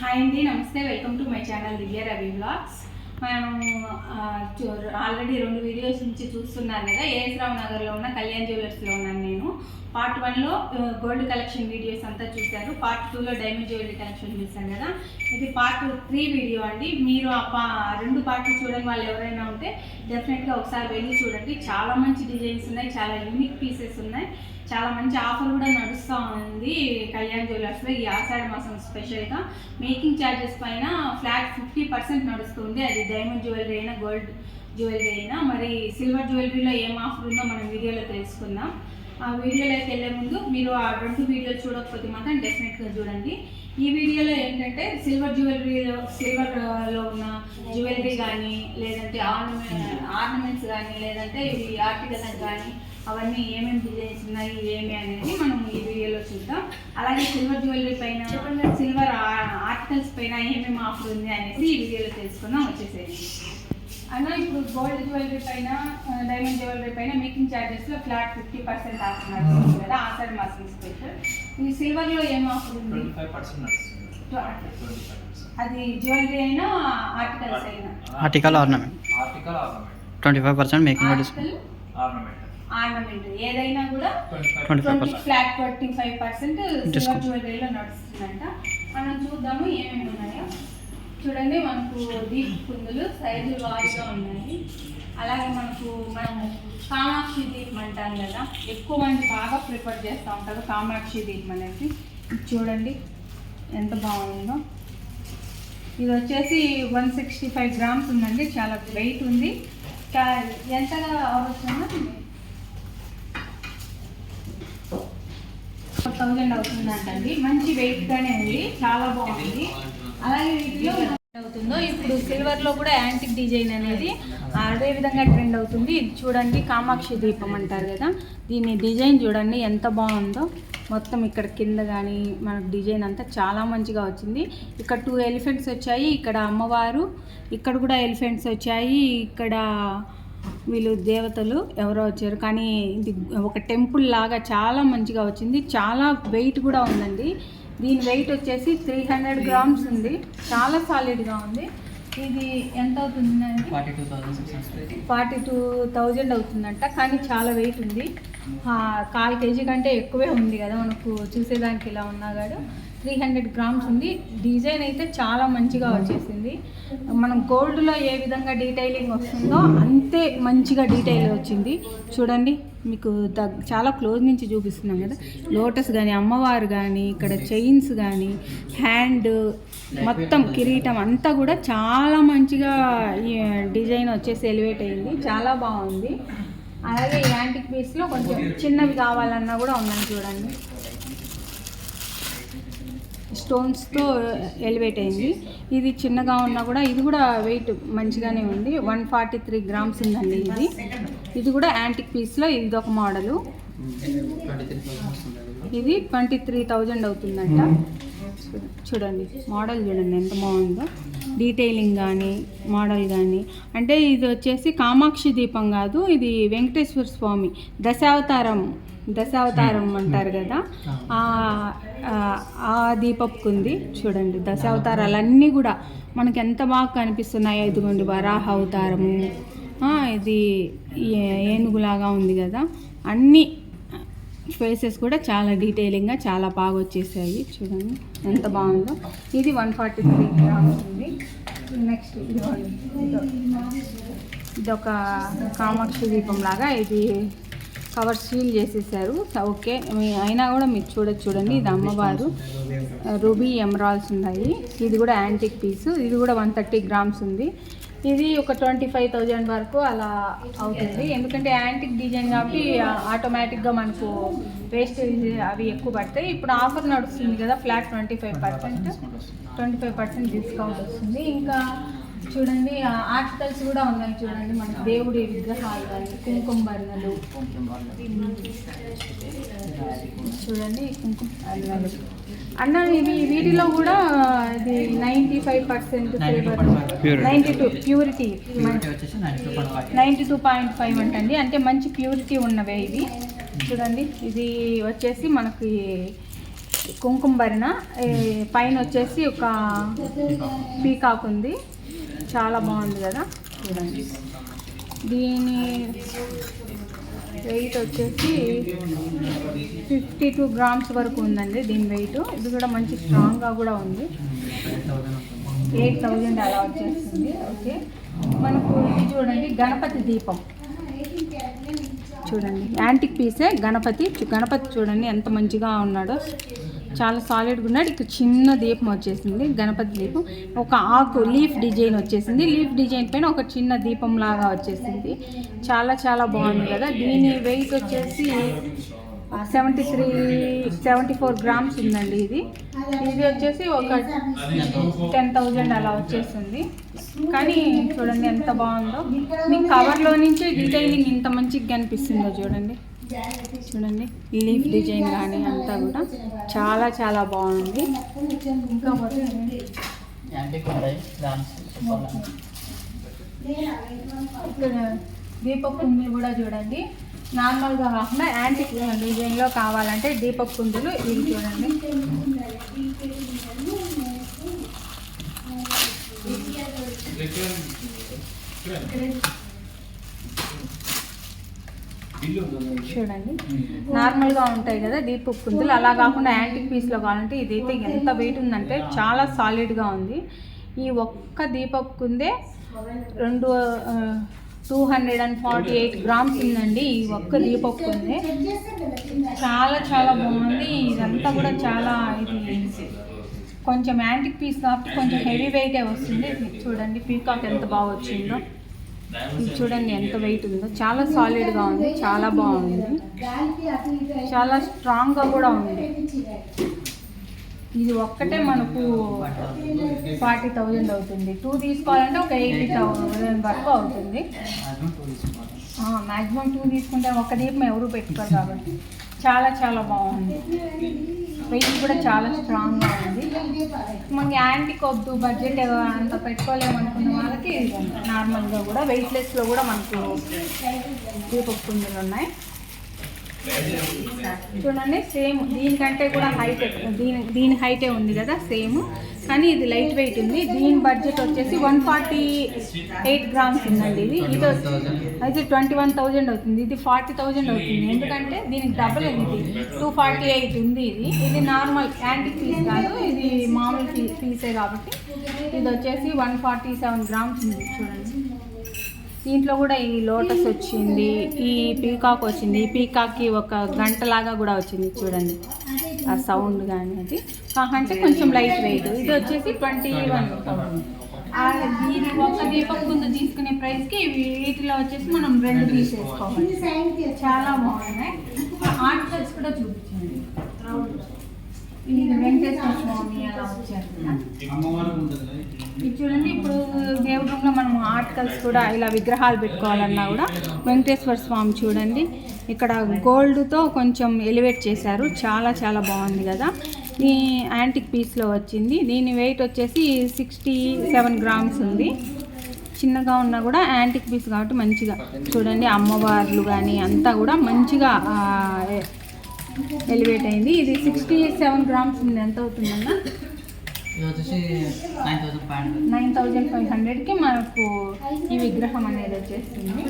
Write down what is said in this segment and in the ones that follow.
Hi అండి నమస్తే. Welcome to my channel Divya Ravi blogs మనం ఆల్రెడీ రెండు వీడియోస్ నుంచి చూస్తున్నారు కదా. ఏఎస్ నగర్లో ఉన్న కళ్యాణ్ జ్యువెలర్స్లో ఉన్నాను నేను. పార్ట్ వన్లో గోల్డ్ కలెక్షన్ వీడియోస్ అంతా చూశారు. పార్ట్ టూలో డైమండ్ జ్యువెలరీ కలెక్షన్ చూశాను కదా. ఇది పార్ట్ త్రీ వీడియో అండి. మీరు ఆ పా రెండు పార్ట్లు చూడని వాళ్ళు ఎవరైనా ఉంటే డెఫినెట్గా ఒకసారి వెళ్ళి చూడండి. చాలా మంచి డిజైన్స్ ఉన్నాయి. చాలా యూనిక్ పీసెస్ ఉన్నాయి. చాలా మంచి ఆఫర్ కూడా నడుస్తూ ఉంది. కళ్యాణ్ జ్యువెలర్స్లో ఈ ఆషాఢ మాసం స్పెషల్గా మేకింగ్ ఛార్జెస్ పైన ఫ్లాట్ ఫిఫ్టీ పర్సెంట్ నడుస్తుంది. అది డైమండ్ జ్యువెలరీ అయినా గోల్డ్ జ్యువెలరీ అయినా. మరి సిల్వర్ జ్యువెలరీలో ఏం ఆఫర్ ఉందో మనం వీడియోలో తెలుసుకుందాం. ఆ వీడియోలోకి వెళ్ళే ముందు మీరు ఆ రెండు వీడియోలు చూడకపోతే మాత్రం డెఫినెట్గా చూడండి. ఈ వీడియోలో ఏంటంటే సిల్వర్ జ్యువెలరీలో సిల్వర్లో ఉన్న జ్యువెలరీ కానీ లేదంటే ఆర్నమెంట్ ఆర్నమెంట్స్ కానీ లేదంటే ఇవి ఆర్టికల్స్ కానీ అవన్నీ ఏమేమి డిజైన్స్ ఉన్నాయి ఏమి అనేది మనం ఈ వీడియోలో చూద్దాం. అలాగే సిల్వర్ జ్యువెలరీ పైన సిల్వర్ ఆర్టికల్స్ పైన ఏమేమి ఆఫర్ ఉంది అనేసి ఈ వీడియోలో తెలుసుకుందాం వచ్చేసేయండి. అన్న ఇప్పుడు గోల్డ్ జ్యువెలరీ పైన డైమండ్ జ్యువెలరీ పైన మేకింగ్ ఛార్జెస్లో ఫ్లాట్ ఫిఫ్టీ పర్సెంట్ ఆఫర్ నడుస్తుంది కదా ఆసర్ మాసం స్పెషల్ ఈ సిల్వర్లో ఏం ఆఫర్ ఉంది? అది జ్యువెలరీ అయినా ఆర్టికల్స్ అయినా? Article ornament article ornament twenty five percent making ornament ornament ఏదైనా కూడా flat twenty five percent silver. జ్యువెలరీలో నడుస్తుందంట. మనం చూద్దాము ఏమేమి ఉన్నాయో. చూడండి మనకు దీప్ కుందులు సైజు వారిగా ఉన్నాయి. అలాగే మనకు మనం కామాక్షి దీపం అంటాం కదా ఎక్కువ మంది బాగా ప్రిఫర్ చేస్తూ ఉంటారు కామాక్షి దీపం అనేది చూడండి ఎంత బాగుందో. ఇది వచ్చేసి వన్ సిక్స్టీ ఫైవ్ గ్రామ్స్ ఉందండి చాలా వెయిట్ ఉంది. ఎంతగా అవసరమో? థౌజండ్ అవుతుందంటండి. మంచి వెయిట్గానే ఉంది చాలా బాగుంది. అలాగే వీటిలో అవుతుందో ఇప్పుడు సిల్వర్లో కూడా యాంటిక్ డిజైన్ అనేది అదే విధంగా ట్రెండ్ అవుతుంది. ఇది చూడండి కామాక్షి దీపం అంటారు కదా. దీని డిజైన్ చూడండి ఎంత బాగుందో. మొత్తం ఇక్కడ కింద కానీ మనకు డిజైన్ అంతా చాలా మంచిగా వచ్చింది. ఇక్కడ టూ ఎలిఫెంట్స్ వచ్చాయి ఇక్కడ అమ్మవారు ఇక్కడ కూడా ఎలిఫెంట్స్ వచ్చాయి ఇక్కడ వీళ్ళు దేవతలు ఎవరో వచ్చారు. కానీ ఇది ఒక టెంపుల్ లాగా చాలా మంచిగా వచ్చింది. చాలా వెయిట్ కూడా ఉందండి. దీని వెయిట్ వచ్చేసి త్రీ హండ్రెడ్ గ్రామ్స్ ఉంది. చాలా సాలిడ్గా ఉంది. ఇది ఎంత అవుతుందండి? Forty two hundred forty two thousand అవుతుందంట. కానీ చాలా వెయిట్ ఉంది. కాల్ కేజీ కంటే ఎక్కువే ఉంది కదా మనకు చూసేదానికి ఇలా ఉన్నా కూడా త్రీ హండ్రెడ్ గ్రామ్స్ ఉంది. డిజైన్ అయితే చాలా మంచిగా వచ్చేసింది. మనం గోల్డ్లో ఏ విధంగా డీటెయిలింగ్ వస్తుందో అంతే మంచిగా డీటెయిల్ వచ్చింది. చూడండి. మీకు దగ్ చాలా క్లోజ్ నుంచి చూపిస్తున్నాం కదా. లోటస్ కానీ అమ్మవారు కానీ ఇక్కడ చైన్స్ కానీ హ్యాండ్ మొత్తం కిరీటం అంతా కూడా చాలా మంచిగా ఈ డిజైన్ వచ్చేసి ఎలివేట్ అయింది. చాలా బాగుంది. అలాగే ఈ యాంటిక్ పీస్లో కొంచెం చిన్నవి కావాలన్నా కూడా ఉన్నాయి చూడండి. స్టోన్స్తో ఎలివేట్ అయింది. ఇది చిన్నగా ఉన్నా కూడా ఇది కూడా వెయిట్ మంచిగానే ఉంది. వన్ ఫార్టీ త్రీ గ్రామ్స్ ఉందండి ఇది. ఇది కూడా యాంటిక్ పీస్లో ఇది ఒక మోడలు. ఇది ట్వంటీ త్రీ థౌజండ్ అవుతుందంట. చూడండి మోడల్ చూడండి ఎంత బాగుందో. డీటెయిలింగ్ కానీ మోడల్ కానీ అంటే ఇది వచ్చేసి కామాక్షి దీపం కాదు ఇది వెంకటేశ్వర స్వామి దశావతారం దశావతారం అంటారు కదా. ఆ- ఉంది చూడండి దశావతారాలన్నీ కూడా మనకి ఎంత బాగా కనిపిస్తున్నాయి. ఇదిగోండి వరాహ అవతారము. ఇది ఏనుగులాగా ఉంది కదా అన్నీ ఫేసెస్ కూడా చాలా డీటెయిలింగ్గా చాలా బాగా వచ్చేసాయి. చూడండి ఎంత బాగుందో. ఇది వన్ ఫార్టీ త్రీ గ్రామ్స్ ఉంది. నెక్స్ట్ ఇది ఇదొక కామాక్షి దీపం లాగా ఇది కవర్ సీల్ చేసేసారు. ఓకే మీ- అయినా కూడా మీరు చూడొచ్చు చూడండి. ఇది అమ్మవారు. రూబీ ఎమరాల్స్ ఉన్నాయి. ఇది కూడా యాంటిక్ పీస్ ఇది కూడా వన్ థర్టీ గ్రామ్స్ ఉంది. ఇది ఒక ట్వంటీ ఫైవ్ థౌజండ్ వరకు అలా అవుతుంది. ఎందుకంటే యాంటిక్ డిజైన్ కాబట్టి ఆటోమేటిక్గా మనకు వేస్టేజ్ అవి ఎక్కువ పడతాయి. ఇప్పుడు ఆఫర్ నడుస్తుంది కదా flat twenty five percent. Twenty five percent discount వస్తుంది. ఇంకా చూడండి ఆర్టికల్స్ కూడా ఉన్నాయి చూడండి. మనకి దేవుడి విగ్రహాలు కానీ కుంకుమ బర్ణలు చూడండి కుంకుమ అన్న ఇవి వీటిలో కూడా ఇది ninety five percent. Ninety two purity ninety two point five అంటండి. అంటే మంచి ప్యూరిటీ ఉన్నవే ఇవి. చూడండి ఇది వచ్చేసి మనకి కుంకుమ భరిన పైన వచ్చేసి ఒక పీకాక్ ఉంది. చాలా బాగుంది కదా. చూడండి. దీని వెయిట్ వచ్చేసి ఫిఫ్టీ టూ గ్రామ్స్ వరకు ఉందండి దీని వెయిట్ ఇది కూడా మంచి స్ట్రాంగ్గా కూడా ఉంది. ఎయిట్ థౌజండ్ అలా వచ్చేస్తుంది. ఓకే మనకు ఇది చూడండి గణపతి దీపం. చూడండి. యాంటిక్ పీసే గణపతి. గణపతి చూడండి ఎంత మంచిగా ఉన్నాడో. చాలా సాలిడ్గా ఉన్నాడు. ఇక్కడ చిన్న దీపం వచ్చేసింది గణపతి దీపం. ఒక ఆకు లీఫ్ డిజైన్ వచ్చేసింది. లీఫ్ డిజైన్ పైన ఒక చిన్న దీపం లాగా వచ్చేసింది. చాలా చాలా బాగుంది కదా. దీని వెయిట్ వచ్చేసి seventy three seventy four grams ఉందండి ఇది. ఇది వచ్చేసి ఒక టెన్ థౌజండ్ అలా వచ్చేస్తుంది కానీ చూడండి ఎంత బాగుందో. మీ కవర్లో నుంచి డీటెయిలింగ్ ఇంత మంచిగా కనిపిస్తుందో చూడండి. చూడండి లీఫ్ డిజైన్ కానీ అంతా కూడా చాలా చాలా బాగుంది. ఇంకా పోతే యాంటిక్ ఉంటాయి డాన్స్ చెప్పాలంటే ఇక్కడ దీపక్ కుందులు కూడా చూడండి. నార్మల్గా కాకుండా యాంటిక్ డిజైన్లో కావాలంటే దీపక్ కుందులు ఇవి చూడండి. చూడండి. నార్మల్గా ఉంటాయి కదా దీపక్ కుందులు అలా కాకుండా యాంటిక్ పీస్లో కావాలంటే ఇదైతే ఎంత వెయిట్ ఉందంటే చాలా సాలిడ్గా ఉంది. ఈ ఒక్క దీపక్ కుందే రెండు two hundred and forty eight grams ఉందండి ఈ ఒక్క దీపక్ కుందే. చాలా చాలా బాగుంది. ఇదంతా కూడా చాలా ఇది కొంచెం యాంటిక్ పీస్ కాబట్టి కొంచెం హెవీ వెయిటే వస్తుంది. చూడండి పీకాక్ ఎంత బాగా వచ్చిందో. చూడండి ఎంత వెయిట్ ఉందో. చాలా సాలిడ్గా ఉంది చాలా బాగుంది. చాలా స్ట్రాంగ్గా కూడా ఉంది. ఇది ఒక్కటే మనకు ఫార్టీ థౌజండ్ అవుతుంది. టూ తీసుకోవాలంటే ఒక ఎయిటీ థౌజండ్ వరకు అవుతుంది. టూ మ్యాక్సిమం టూ తీసుకుంటే ఒక్క దీపం ఎవరు పెట్టుకోరు కాబట్టి. చాలా చాలా బాగుంది. వెయిట్ కూడా చాలా స్ట్రాంగ్గా ఉంది. మనకి యాంటీక్ వద్దు బడ్జెట్ అంత పెట్టుకోలేమనుకున్న వాళ్ళకి నార్మల్గా కూడా వెయిట్లెస్లో కూడా మనకు దీపక్ కుందులు ఉన్నాయి. చూడండి సేమ్ దీనికంటే కూడా హైట్ దీని దీని హైటే ఉంది కదా సేమ్. కానీ ఇది లైట్ వెయిట్ ఉంది. దీని బడ్జెట్ వచ్చేసి వన్ ఫార్టీ ఎయిట్ గ్రామ్స్ ఉందండి ఇది. ఇది అయితే ట్వంటీ వన్ థౌజండ్ అవుతుంది. ఇది ఫార్టీ థౌజండ్ అవుతుంది. ఎందుకంటే దీనికి డబుల్ ఇది. టూ ఫార్టీ ఎయిట్ ఉంది ఇది. ఇది నార్మల్ యాంటిక్ పీస్ కాదు. ఇది మామూలు పీసే కాబట్టి ఇది వచ్చేసి వన్ ఫార్టీ సెవెన్ గ్రామ్స్ ఉంది. చూడండి. దీంట్లో కూడా ఈ లోటస్ వచ్చింది ఈ పీకాక్ వచ్చింది. ఈ పీకాక్కి ఒక గంటలాగా కూడా వచ్చింది చూడండి. ఆ సౌండ్ కానీ అది. అంటే కొంచెం లైట్ వెయిట్. ఇది వచ్చేసి ట్వంటీ వన్. దీని ఒక దీపం ముందు తీసుకునే ప్రైస్కి వీటిలో వచ్చేసి మనం రెండు తీసేసుకోవాలి. చాలా బాగున్నాయి. ఆర్టికల్స్ కూడా చూపించండి. ఇది వెంకటేశ్వర స్వామి అలా వచ్చారు ఇది చూడండి ఇప్పుడు దేవుడి రూమ్లో మనం ఆర్టికల్స్ కూడా ఇలా విగ్రహాలు పెట్టుకోవాలన్నా కూడా వెంకటేశ్వర స్వామి చూడండి. ఇక్కడ గోల్డ్తో కొంచెం ఎలివేట్ చేశారు. చాలా చాలా బాగుంది కదా. ఈ యాంటిక్ పీస్లో వచ్చింది. దీని వెయిట్ వచ్చేసి సిక్స్టీ సెవెన్ గ్రామ్స్ ఉంది. చిన్నగా ఉన్నా కూడా యాంటిక్ పీస్ కాబట్టి మంచిగా. చూడండి అమ్మవార్లు కానీ అంతా కూడా మంచిగా ఎలివేట్ అయింది. ఇది సిక్స్టీ సెవెన్ గ్రామ్స్ ఉంది. ఎంత అవుతుందన్నా? నైన్ ఫైవ్ థౌజండ్ హండ్రెడ్కి మనకు ఈ విగ్రహం అనేది వచ్చేస్తుంది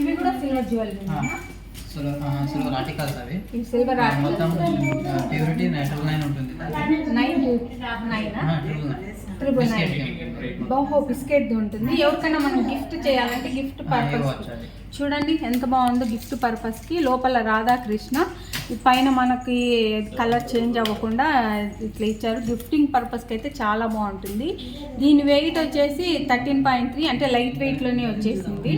ఇవి కూడా సిల్వర్ జ్యువెలరీ సిల్వర్ ఆర్టికల్స్ అవి. సిల్వర్ మొత్తం ప్యూరిటీ ట్రిపుల్ నైన్ ఉంటుంది. Nine triple nine? బహో బిస్కెట్ ఉంటుంది. ఎవరికైనా మనం గిఫ్ట్ చేయాలంటే గిఫ్ట్ పర్పస్ చూడండి ఎంత బాగుందో గిఫ్ట్ పర్పస్కి లోపల రాధాకృష్ణ ఈ పైన మనకి కలర్ చేంజ్ అవ్వకుండా ఇట్లా ఇచ్చారు. గిఫ్టింగ్ పర్పస్కి అయితే చాలా బాగుంటుంది. దీని వెయిట్ వచ్చేసి థర్టీన్ పాయింట్ త్రీ అంటే లైట్ వెయిట్లోనే వచ్చేసింది.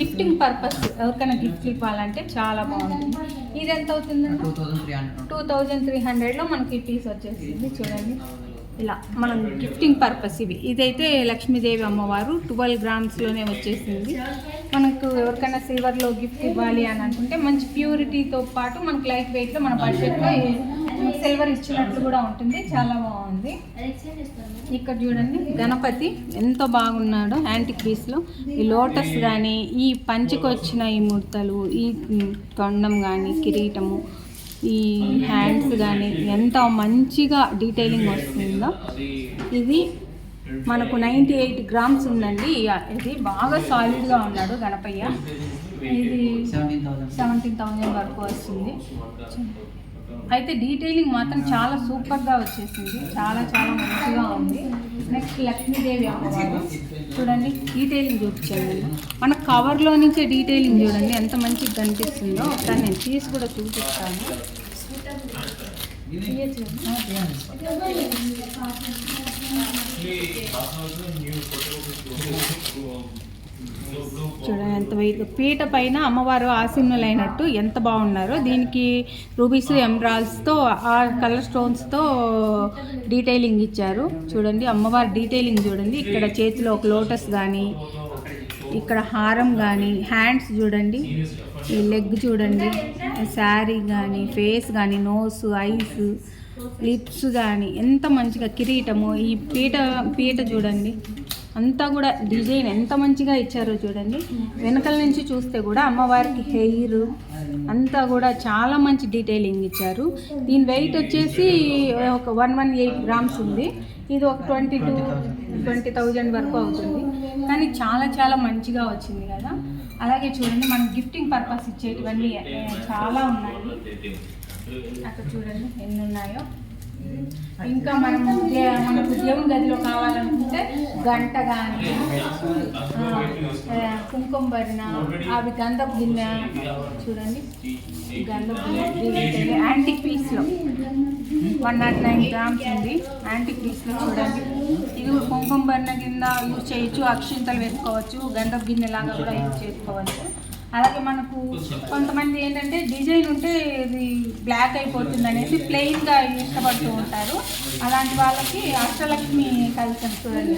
గిఫ్టింగ్ పర్పస్ ఎవరికైనా గిఫ్ట్ ఇవ్వాలంటే చాలా బాగుంటుంది. ఇది ఎంత అవుతుందండి? టూ థౌజండ్ త్రీ హండ్రెడ్లో మనకి పీస్ వచ్చేసింది. చూడండి. ఇలా మనం గిఫ్టింగ్ పర్పస్ ఇవి. ఇదైతే లక్ష్మీదేవి అమ్మవారు ట్వెల్వ్ గ్రామ్స్లోనే వచ్చేసింది. మనకు ఎవరికైనా సిల్వర్లో గిఫ్ట్ ఇవ్వాలి అని అనుకుంటే మంచి ప్యూరిటీతో పాటు మనకు లైట్ వెయిట్లో మన బడ్జెట్లో సిల్వర్ ఇచ్చినట్లు కూడా ఉంటుంది. చాలా బాగుంది. ఇక్కడ చూడండి గణపతి ఎంతో బాగున్నాడో యాంటిక్ పీస్లో ఈ లోటస్ కానీ ఈ పంచికొచ్చిన ఈ ముడతలు ఈ తొండం కానీ కిరీటము ఈ హ్యాండ్స్ కానీ ఎంత మంచిగా డీటెయిలింగ్ వస్తుందో. ఇది మనకు నైంటీ ఎయిట్ గ్రామ్స్ ఉందండి ఇది బాగా సాలిడ్గా ఉన్నాడు గణపయ్య. ఇది సెవెంటీన్ థౌసండ్ థౌజండ్ వరకు వస్తుంది. అయితే డీటెయిలింగ్ మాత్రం చాలా సూపర్గా వచ్చేసింది. చాలా చాలా మంచిగా ఉంది. నెక్స్ట్ లక్ష్మీదేవి అమ్మవారు. చూడండి డీటెయిలింగ్ చూపించండి. మన కవర్లో నుంచే డీటెయిలింగ్ చూడండి ఎంత మంచిగా కనిపిస్తుందో. ఒకసారి నేను తీసి కూడా చూపిస్తాను. చూడండి ఎంత వెయిట్ పీట పైన అమ్మవారు ఆసీనులైనట్టు ఎంత బాగున్నారో. దీనికి రూబీస్ ఎమ్రాల్స్తో ఆ కలర్ స్టోన్స్తో డీటెయిలింగ్ ఇచ్చారు. చూడండి అమ్మవారి డీటెయిలింగ్ చూడండి. ఇక్కడ చేతిలో ఒక లోటస్ కానీ ఇక్కడ హారం కానీ హ్యాండ్స్ చూడండి. ఈ లెగ్ చూడండి. శారీ కానీ ఫేస్ కానీ నోస్ ఐస్ లిప్స్ కానీ ఎంత మంచిగా కిరీటము. ఈ పీట పీట చూడండి. అంతా కూడా డిజైన్ ఎంత మంచిగా ఇచ్చారో చూడండి. వెనకల నుంచి చూస్తే కూడా అమ్మవారికి హెయిర్ అంతా కూడా చాలా మంచి డీటెయిలింగ్ ఇచ్చారు. దీని వెయిట్ వచ్చేసి ఒక వన్ వన్ ఎయిట్ గ్రామ్స్ ఉంది. ఇది ఒక ట్వంటీ టూ ట్వంటీ థౌజండ్ వరకు అవుతుంది. కానీ చాలా చాలా మంచిగా వచ్చింది కదా. అలాగే చూడండి మనం గిఫ్టింగ్ పర్పస్ ఇచ్చేటివన్నీ చాలా ఉన్నాయి. అక్కడ చూడండి ఎన్ని ఉన్నాయో. ఇంకా మనం దే- మనకు దేవుని గదిలో కావాలనుకుంటే గంట కానీ కుంకుమ భరిన అవి గంధపు గిన్నె చూడండి. గంధపు గిన్నె యాంటిక్ పీస్లో వన్ నాట్ నైన్ గ్రామ్స్ ఉంది. యాంటిక్ పీస్లో చూడండి. ఇది కుంకుమ భరిన కింద యూజ్ చేయొచ్చు అక్షింతలు వేసుకోవచ్చు గంధపు గిన్నె లాగా కూడా యూజ్ చేసుకోవచ్చు. అలాగే మనకు కొంతమంది ఏంటంటే డిజైన్ ఉంటే ఇది బ్లాక్ అయిపోతుంది అనేసి ప్లెయిన్గా ఇష్టపడుతూ ఉంటారు. అలాంటి వాళ్ళకి అష్టలక్ష్మి కలెక్షన్ చూడండి.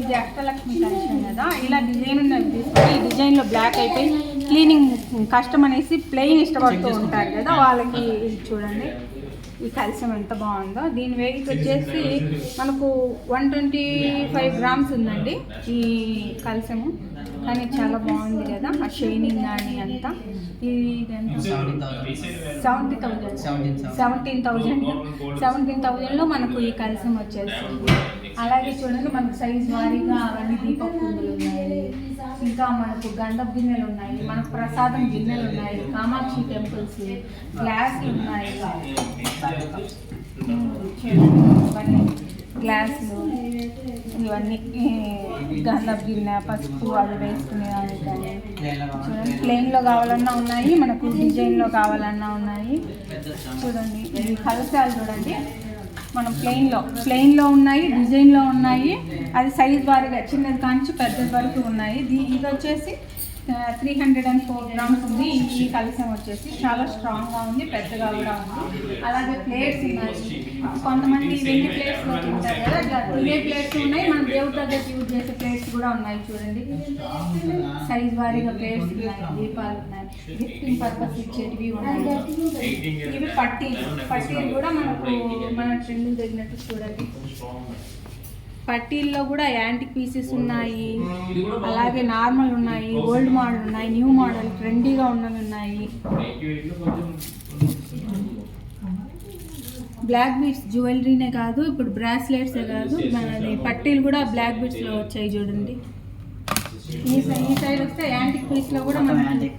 ఇది అష్టలక్ష్మి కలెక్షన్ కదా. ఇలా డిజైన్ ఉన్నది తీసుకొని ఈ డిజైన్లో బ్లాక్ అయిపోయి క్లీనింగ్ కష్టం అనేసి ప్లెయిన్ ఇష్టపడుతూ ఉంటారు కదా వాళ్ళకి ఇది చూడండి. ఈ కలసం ఎంత బాగుందో. దీని వెయిట్ వచ్చేసి మనకు వన్ ట్వంటీ ఫైవ్ గ్రామ్స్ ఉందండి ఈ కలసము కానీ చాలా బాగుంది కదా ఆ షైనింగ్ కానీ అంతా. ఇది seventy thousand seventeen thousand. Seventeen థౌజండ్లో మనకు ఈ కలసం వచ్చేస్తుంది. అలాగే చూడండి మనకు సైజ్ వారీగా అవన్నీ దీప కుందులు ఉన్నాయి. ఇంకా మనకు గంధపు గిన్నెలు ఉన్నాయి మనకు ప్రసాదం గిన్నెలు ఉన్నాయి కామాక్షి టెంపుల్స్ గ్లాసులు ఉన్నాయి. ఇవన్నీ గ్లాసులు ఇవన్నీ గంధపు గిన్నె పసుపు అవి వేసుకునే దానికి కానీ చూడండి ప్లెయిన్లో కావాలన్నా ఉన్నాయి మనకు డిజైన్లో కావాలన్నా ఉన్నాయి. చూడండి ఇవి కలశాలు చూడండి. మనం ప్లెయిన్లో ప్లెయిన్లో ఉన్నాయి డిజైన్లో ఉన్నాయి. అది సైజ్ వారిగా చిన్నది కాంచి పెద్దది వరకు ఉన్నాయి. దీ ఇది వచ్చేసి three hundred and four grams ఉంది. ఈ- ఈ వచ్చేసి చాలా స్ట్రాంగ్గా ఉంది పెద్దగా కూడా ఉంది. అలాగే ప్లేట్స్ ఉన్నాయి. కొంతమంది వెండి ప్లేట్స్లో తింటారు కదా అట్లా తినే ప్లేట్స్ ఉన్నాయి. మన దేవుడి దగ్గర యూజ్ చేసే ప్లేట్స్ కూడా ఉన్నాయి చూడండి. సైజ్ వారీగా ప్లేట్స్ ఉన్నాయి దీపాలు ఉన్నాయి. గిఫ్టింగ్ పర్పస్ ఇచ్చేటివి ఉన్నాయి. ఇవి పట్టీలు. పట్టీలు కూడా మనకు మన ట్రెండ్ తగినట్టు చూడండి. పట్టీల్లో కూడా యాంటిక్ పీసెస్ ఉన్నాయి. అలాగే నార్మల్ ఉన్నాయి ఓల్డ్ మోడల్ ఉన్నాయి న్యూ మోడల్ ట్రెండీగా ఉన్నవి ఉన్నాయి. బ్లాక్ బీట్స్ జ్యువెలరీనే కాదు ఇప్పుడు బ్రాస్లెట్సే కాదు మనది పట్టీలు కూడా బ్లాక్ బీట్స్లో వచ్చాయి చూడండి. ఈ సైడ్ ఈ సైడ్ వస్తే యాంటిక్ పీస్లో కూడా వచ్చినాయి.